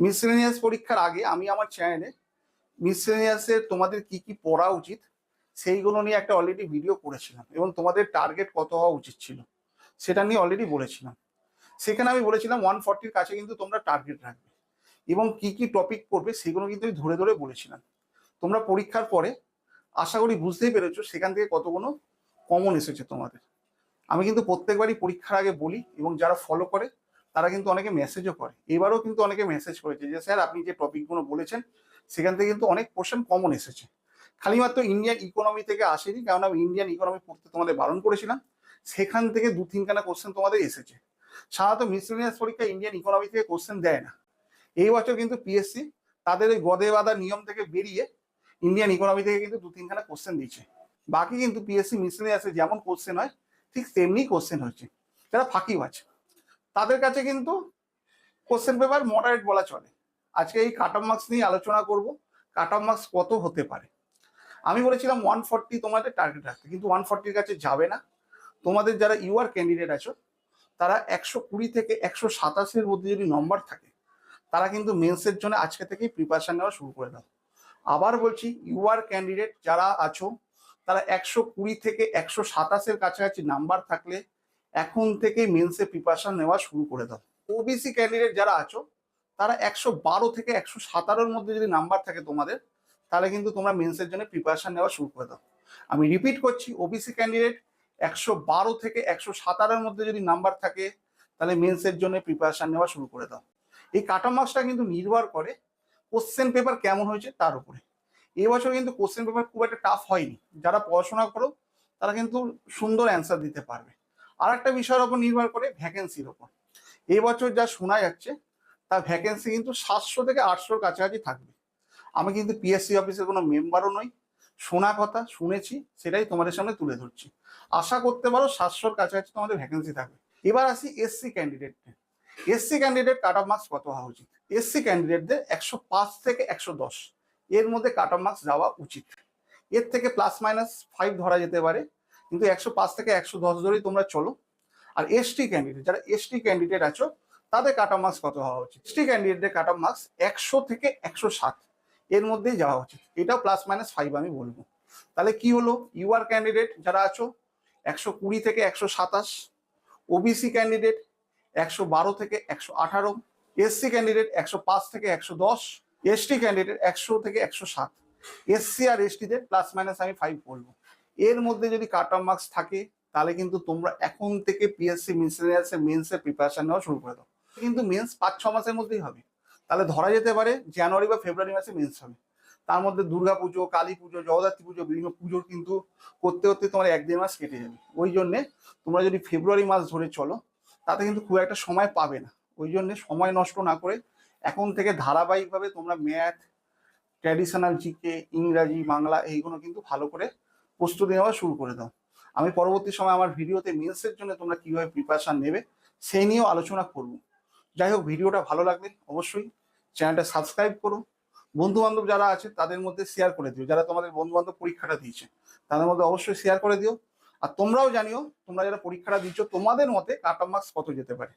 Miscellaneous পরীক্ষার আগে আমি আমার চ্যানেলে মিসলেনিয়াসের তোমাদের কি কি পড়া উচিত সেইগুলো নিয়ে একটা অলরেডি ভিডিও করেছিলাম এবং তোমাদের টার্গেট কত হওয়া উচিত ছিল সেটা নিয়ে অলরেডি বলেছিলাম। সেখানে আমি বলেছিলাম ওয়ান ফর্টির কাছে কিন্তু তোমরা টার্গেট রাখবে এবং কি কি টপিক পড়বে সেগুলো কিন্তু আমি ধরে ধরে বলেছিলাম। তোমরা পরীক্ষার পরে আশা করি বুঝতেই পেরেছ সেখান থেকে কতগুলো কমন এসেছে তোমাদের। আমি কিন্তু প্রত্যেকবারই পরীক্ষার আগে বলি এবং যারা ফলো করে তারা কিন্তু অনেকে মেসেজও করে। এবারও কিন্তু অনেকে মেসেজ করেছে যে, স্যার, আপনি যে টপিকগুলো বলেছেন, সেখান থেকে কিন্তু অনেক কোশ্চেন কমন এসেছে। খালি মাত্র ইন্ডিয়ান ইকোনমি থেকে আসেনি কারণ আমি ইন্ডিয়ান ইকোনমি পড়তে তোমাদের বারণ করেছিলাম। সেখান থেকে দু তিনখানা কোশ্চেন তোমাদের এসেছে। সাধারণত মিসলেনিয়াস পরীক্ষা ইন্ডিয়ান ইকোনমি থেকে কোশ্চেন দেয় না। এই বছর কিন্তু পিএসসি তাদের ওই গদে বাঁধা নিয়ম থেকে বেরিয়ে ইন্ডিয়ান ইকোনমি থেকে কিন্তু দু তিনখানা কোশ্চেন দিচ্ছে বাকি কিন্তু পিএসসি মিসলেনিয়াসে যেমন কোশ্চেন হয়, ঠিক তেমনি কোশ্চেন হচ্ছে যারা ফাঁকিবাজ তাদের কাছে কিন্তু কোশ্চেন পেপার মডারেট বলা চলে। আজকে এই কাট অফ মার্কস নিয়ে আলোচনা করব। কাট অফ মার্কস কত হতে পারে? আমি বলেছিলাম ওয়ান ফর্টি তোমাদের টার্গেট রাখতে, কিন্তু ওয়ান ফর্টির কাছে যাবে না। তোমাদের যারা ইউআর ক্যান্ডিডেট আছো, তারা একশো কুড়ি থেকে একশো সাতাশের মধ্যে যদি নম্বর থাকে, তারা কিন্তু মেন্সের জন্য আজকে থেকেই প্রিপারেশন নেওয়া শুরু করে দাও। আবার বলছি ইউআর ক্যান্ডিডেট যারা আছো, তারা একশো কুড়ি থেকে একশো সাতাশের কাছাকাছি নাম্বার থাকলে এখন থেকে মেন্সে প্রিপারেশন নেওয়া শুরু করে দাও। ওবিসি ক্যান্ডিডেট যারা আছো, তারা একশো বারো থেকে একশো সাতারোর মধ্যে যদি নাম্বার থাকে তোমাদের, তাহলে কিন্তু তোমরা মেন্সের জন্য প্রিপারেশন নেওয়া শুরু করে দাও। আমি রিপিট করছি ওবিসি ক্যান্ডিডেট একশো বারো থেকে একশো সাতারোর মধ্যে যদি নাম্বার থাকে, তাহলে মেন্সের জন্য প্রিপারেশন নেওয়া শুরু করে দাও। এই কাটা মার্কসটা কিন্তু নির্ভর করে কোশ্চেন পেপার কেমন হয়েছে তার উপরে। এবছর কিন্তু কোশ্চেন পেপার খুব একটা টাফ হয়নি। যারা পড়াশোনা করো, তারা কিন্তু সুন্দর অ্যান্সার দিতে পারবে। আর একটা বিষয়ের ওপর নির্ভর করে ভ্যাকেন্সির ওপর। এবছর যা শোনা যাচ্ছে, তার ভ্যাকেন্সি কিন্তু সাতশো থেকে আটশোর কাছাকাছি থাকবে। আমি কিন্তু পিএসসি অফিসের কোনো মেম্বারও নই। শোনা কথা, শুনেছি, সেটাই তোমাদের সামনে তুলে ধরছি। আশা করতে পারো সাতশোর কাছাকাছি তোমাদের ভ্যাকেন্সি থাকবে। এবার আসি SC candidate SC candidate cut off marks কত হওয়া উচিত? এসসি ক্যান্ডিডেটদের একশো পাঁচ থেকে একশো দশ। এর মধ্যে কাট অফ মার্কস যাওয়া উচিত। এর থেকে প্লাস মাইনাস ফাইভ ধরা যেতে পারে। কিন্তু একশো পাঁচ থেকে একশো দশ ধরেই তোমরা চলো। আর এসটি ক্যান্ডিডেট যারা এসটি ক্যান্ডিডেট আছো, তাদের কাট মার্কস কত হওয়া উচিত? এসটি ক্যান্ডিডেটদের কাট মার্কস একশো থেকে একশো সাত এর মধ্যেই যাওয়া উচিত। এটাও প্লাস মাইনাস ফাইভ আমি বলব। তাহলে কি হলো? ইউআর ক্যান্ডিডেট যারা আছো, একশো কুড়ি থেকে একশো সাতাশ। ওবিসি ক্যান্ডিডেট একশো বারো থেকে একশো আঠারো। এসসি ক্যান্ডিডেট একশো পাঁচ থেকে একশো দশ। এসটি ক্যান্ডিডেট একশো থেকে একশো সাত। এসসি আর এসটিদের প্লাস মাইনাস আমি ফাইভ বলব। এর মধ্যে যদি কাট অফ মার্কস থাকে তাহলে কিন্তু তোমরা এখন থেকে পিএসসি মিসলেনিয়াসের মেন্সের প্রিপারেশন নেওয়া শুরু করে দাও। কিন্তু মেন্স পাঁচ, ছ মাসের মধ্যেই হবে। তাহলে ধরা যেতে পারে জানুয়ারি বা ফেব্রুয়ারি মাসে মেন্স হবে। তার মধ্যে দুর্গা পুজো, কালী পুজো, জগদ্ধাত্রী পুজো, বিভিন্ন পুজোর কিন্তু করতে করতে তোমার এক দেড় মাস কেটে যাবে। ওই জন্যে তোমরা যদি ফেব্রুয়ারি মাস ধরে চলো, তাতে কিন্তু খুব একটা সময় পাবে না। ওই জন্যে সময় নষ্ট না করে এখন থেকে ধারাবাহিকভাবে তোমরা ম্যাথ ট্র্যাডিশনাল জিকে ইংরাজি, বাংলা, এইগুলো কিন্তু ভালো করে প্রস্তুতি নেওয়া শুরু করে দাও। আমি পরবর্তী সময় আমার ভিডিওতে মেন্সের জন্য তোমরা কীভাবে প্রিপারেশন নেবে, সেই নিয়েও আলোচনা করব। যাই হোক, ভিডিওটা ভালো লাগলে অবশ্যই চ্যানেলটা সাবস্ক্রাইব করো। বন্ধু বান্ধব যারা আছে, তাদের মধ্যে শেয়ার করে দিও। যারা তোমাদের বন্ধু বান্ধব পরীক্ষাটা দিয়েছে, তাদের মধ্যে অবশ্যই শেয়ার করে দিও। আর তোমরাও জানিও, তোমরা যারা পরীক্ষাটা দিচ্ছ তোমাদের মতে কাট মার্কস কত যেতে পারে।